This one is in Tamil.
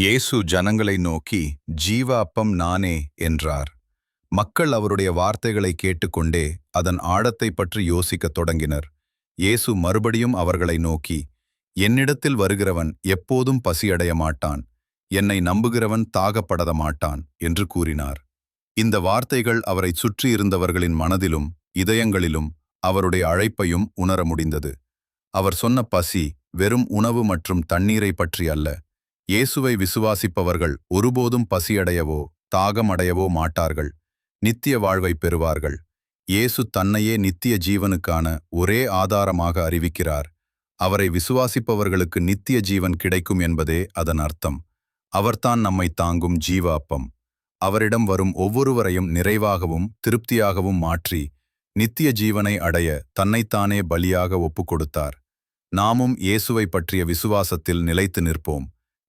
இயேசு ஜனங்களை நோக்கி ஜீவ அப்பம் நானே என்றார். மக்கள் அவருடைய வார்த்தைகளை கேட்டுக்கொண்டே அதன் ஆழத்தைப் பற்றி யோசிக்கத் தொடங்கினர். இயேசு மறுபடியும் அவர்களை நோக்கி என்னிடத்தில் வருகிறவன் எப்போதும் பசியடைய மாட்டான். என்னை நம்புகிறவன் தாகப்படத மாட்டான் என்று கூறினார். இந்த வார்த்தைகள் அவரைச் சுற்றியிருந்தவர்களின் மனதிலும் இதயங்களிலும் அவருடைய அழைப்பையும் உணர முடிந்தது. அவர் சொன்ன பசி வெறும் உணவு மற்றும் தண்ணீரை பற்றி அல்ல. இயேசுவை விசுவாசிப்பவர்கள் ஒருபோதும் பசியடையவோ தாகமடையவோ மாட்டார்கள். நித்திய வாழ்வை பெறுவார்கள். இயேசு தன்னையே நித்திய ஜீவனுக்கான ஒரே ஆதாரமாக அறிவிக்கிறார். அவரை விசுவாசிப்பவர்களுக்கு நித்திய ஜீவன் கிடைக்கும் என்பதே அதன் அர்த்தம். அவர்தான் நம்மை தாங்கும் ஜீவ அப்பம் அவரிடம் வரும் ஒவ்வொருவரையும் நிறைவாகவும் திருப்தியாகவும் மாற்றி நித்திய ஜீவனை அடைய தன்னைத்தானே பலியாக ஒப்புக்கொடுத்தார். நாமும் இயேசுவை பற்றிய விசுவாசத்தில் நிலைத்து நிற்போம்.